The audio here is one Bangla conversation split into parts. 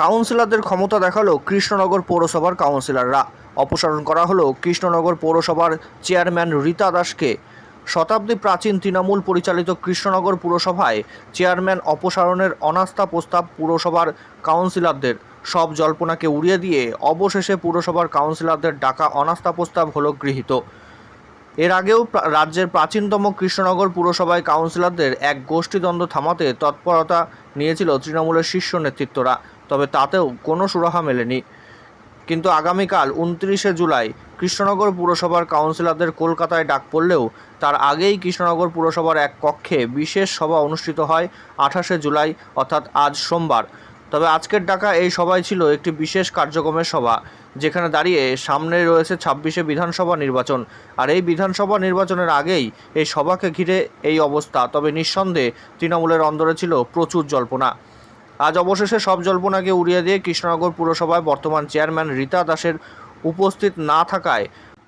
কাউন্সিলরদের ক্ষমতা দেখাল কৃষ্ণনগর পৌরসভার কাউন্সিলররা। অপসারণ করা হলো কৃষ্ণনগর পৌরসভার চেয়ারম্যান রীতা দাসকে। শতাব্দী প্রাচীন তৃণমূল পরিচালিত কৃষ্ণনগর পুরসভায় চেয়ারম্যান অপসারণের অনাস্থা প্রস্তাব পুরসভার কাউন্সিলরদের। সব জল্পনাকে উড়িয়ে দিয়ে অবশেষে পুরসভার কাউন্সিলরদের ডাকা অনাস্থা প্রস্তাব হলো গৃহীত। এর আগেও রাজ্যের প্রাচীনতম কৃষ্ণনগর পুরসভায় কাউন্সিলরদের এক গোষ্ঠীদ্বন্দ্ব থামাতে তৎপরতা নিয়েছিল তৃণমূলের শীর্ষ নেতৃত্বরা। তবে তাতেও কোনো সুরাহা মেলেনি। কিন্তু আগামীকাল উনত্রিশে জুলাই কৃষ্ণনগর পুরসভার কাউন্সিলরদের কলকাতায় ডাক পড়লেও তার আগেই কৃষ্ণনগর পুরসভার এক কক্ষে বিশেষ সভা অনুষ্ঠিত হয় আঠাশে জুলাই, অর্থাৎ আজ সোমবার। তবে আজকের ডাকা এই সভায় ছিল একটি বিশেষ কার্যক্রমের সভা, যেখানে দাঁড়িয়ে সামনে রয়েছে ছাব্বিশে বিধানসভা নির্বাচন। আর এই বিধানসভা নির্বাচনের আগেই এই সভাকে ঘিরে এই অবস্থা, তবে নিঃসন্দেহে তৃণমূলের অন্দরে ছিল প্রচুর জল্পনা। আজ অবশেষে সব জল্পনাকে উড়িয়ে দিয়ে কৃষ্ণনগর পুরসভায় বর্তমান চেয়ারম্যান রীতা দাসের উপস্থিত না থাকায়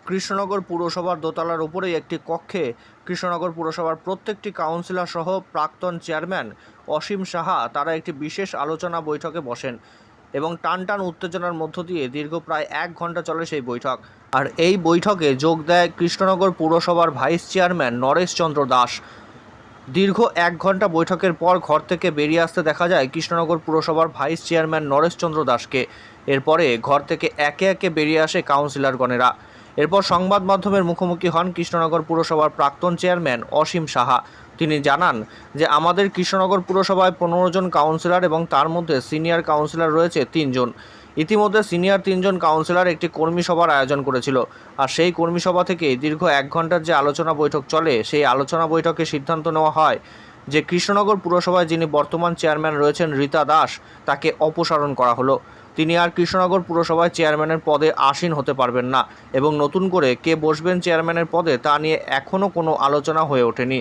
কৃষ্ণনগর পুরসভার দোতলার উপরেই একটি কক্ষে কৃষ্ণনগর পুরসভার প্রত্যেকটি কাউন্সিলর সহ প্রাক্তন চেয়ারম্যান অসীম সাহা, তারা একটি বিশেষ আলোচনা বৈঠকে বসেন এবং টান টান উত্তেজনার মধ্য দিয়ে দীর্ঘ প্রায় এক ঘণ্টা চলে সেই বৈঠক। আর এই বৈঠকে যোগ দেয় কৃষ্ণনগর পুরসভার ভাইস চেয়ারম্যান নরেশ চন্দ্র দাস। দীর্ঘ এক ঘণ্টা বৈঠকের পর ঘর থেকে বেরিয়ে আসতে দেখা যায় কৃষ্ণনগর পুরসভার ভাইস চেয়ারম্যান নরেশচন্দ্র দাসকে। এরপরে ঘর থেকে একে একে বেরিয়ে আসে কাউন্সিলরগণেরা। এরপর সংবাদ মাধ্যমের মুখোমুখি হন কৃষ্ণনগর পুরসভার প্রাক্তন চেয়ারম্যান অসীম সাহা। তিনি জানান যে, আমাদের কৃষ্ণনগর পুরসভায় পনেরো জন কাউন্সিলর এবং তার মধ্যে সিনিয়র কাউন্সিলর রয়েছে তিনজন। ইতিমধ্যে সিনিয়র তিনজন কাউন্সিলর একটি কর্মী সভার আয়োজন করেছিল। আর সেই কর্মী সভা থেকে দীর্ঘ এক ঘণ্টার যে আলোচনা বৈঠক চলে, সেই আলোচনা বৈঠকে সিদ্ধান্ত নেওয়া হয় যে কৃষ্ণনগর পুরসভায় যিনি বর্তমান চেয়ারম্যান রয়েছেন রীতা দাস, তাকে অপসারণ করা হলো। তিনি আর কৃষ্ণনগর পুরসভায় চেয়ারম্যানের পদে আসীন হতে পারবেন না এবং নতুন করে কে বসবেন চেয়ারম্যানের পদে তা নিয়ে এখনও কোনো আলোচনা হয়ে ওঠেনি।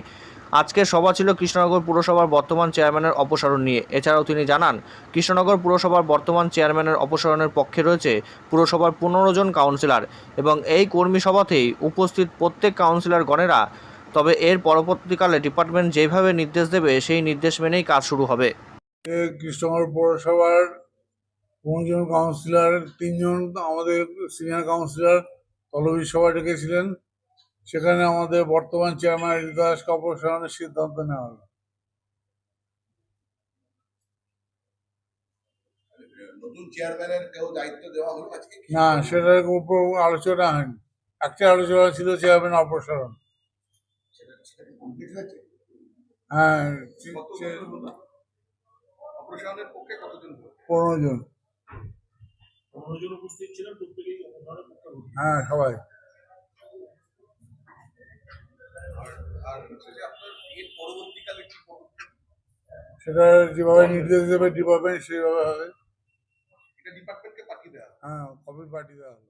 আজকের সভা ছিল কৃষ্ণনগর পুরসভার বর্তমান চেয়ারম্যানের অপসারণ নিয়ে। এছাড়াও তিনি জানান, কৃষ্ণনগর পুরসভার বর্তমান চেয়ারম্যানের অপসারণের পক্ষে রয়েছে পুরসভার পনেরো জন কাউন্সিলর এবং এই কর্মী সভাতেই উপস্থিত প্রত্যেক কাউন্সিলর গণেরা। তবে এর পরবর্তীকালে ডিপার্টমেন্ট যেভাবে নির্দেশ দেবে, সেই নির্দেশ মেনেই কাজ শুরু হবে। কৃষ্ণনগর পৌরসভার পনেরোজন কাউন্সিলর, তিনজন আমাদের সিনিয়র কাউন্সিলর, তলবি সভা ডেকেছিলেন। সেখানে আমাদের বর্তমান চেয়ারম্যান হরিদাস অপসারণের সিদ্ধান্ত নেওয়া হলো। নতুন চেয়ারম্যানের কেউ দায়িত্ব দেওয়া হলো আজকে কি? না সেটার উপর আলোচনা হয়নি। একটা আলোচনা ছিল চেয়ারম্যান অপসারণ। হ্যাঁ? পনেরো জন। হ্যাঁ সবাই আর হচ্ছে যে আপনার এর পরবর্তীকালে কি পদক্ষেপ? সেটা যেভাবে নির্দেশ দেবে ডিপার্টমেন্ট সেইভাবে হবে। এটা ডিপার্টমেন্টকে পাঠিয়ে দেওয়া হ্যাঁ কপি পাঠিয়ে দেওয়া হবে।